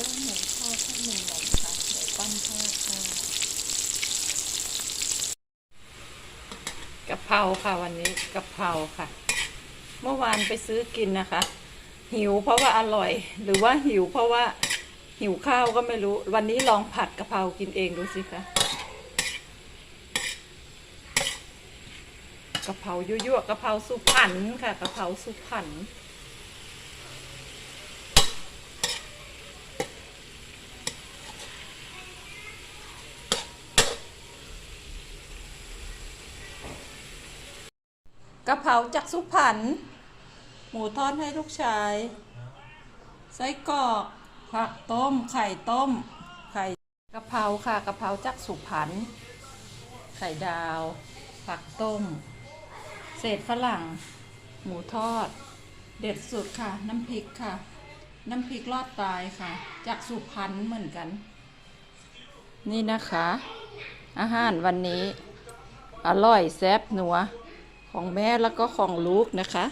ก็หมูทอดให้หนึ่งหน่อยค่ะเดี๋ยวปั้นทอดค่ะกะเพราค่ะวันนี้กะเพราค่ะ เมื่อวานไปซื้อกินนะคะ หิวเพราะว่าอร่อย หรือว่าหิวเพราะว่าหิวข้าวก็ไม่รู้ วันนี้ลองผัดกะเพรากินเองดูสิคะกะเพรายั่วๆกะเพราสุพรรณค่ะกะเพราสุพรรณ กะเพราจากสุพรรณหมูทอดให้ลูกชาย ไส้กรอกผักต้ม ไข่ต้ม ไข่กะเพราค่ะกะเพราจากสุพรรณไข่ดาว ผักต้ม เศษฝรั่ง หมูทอด เด็ดสุดค่ะ น้ำพริกค่ะ น้ำพริกลอดตายค่ะ จากสุพรรณเหมือนกัน นี่นะคะ อาหารวันนี้ อร่อยแซ่บนัว ของแม่แล้วก็ของลูกนะคะ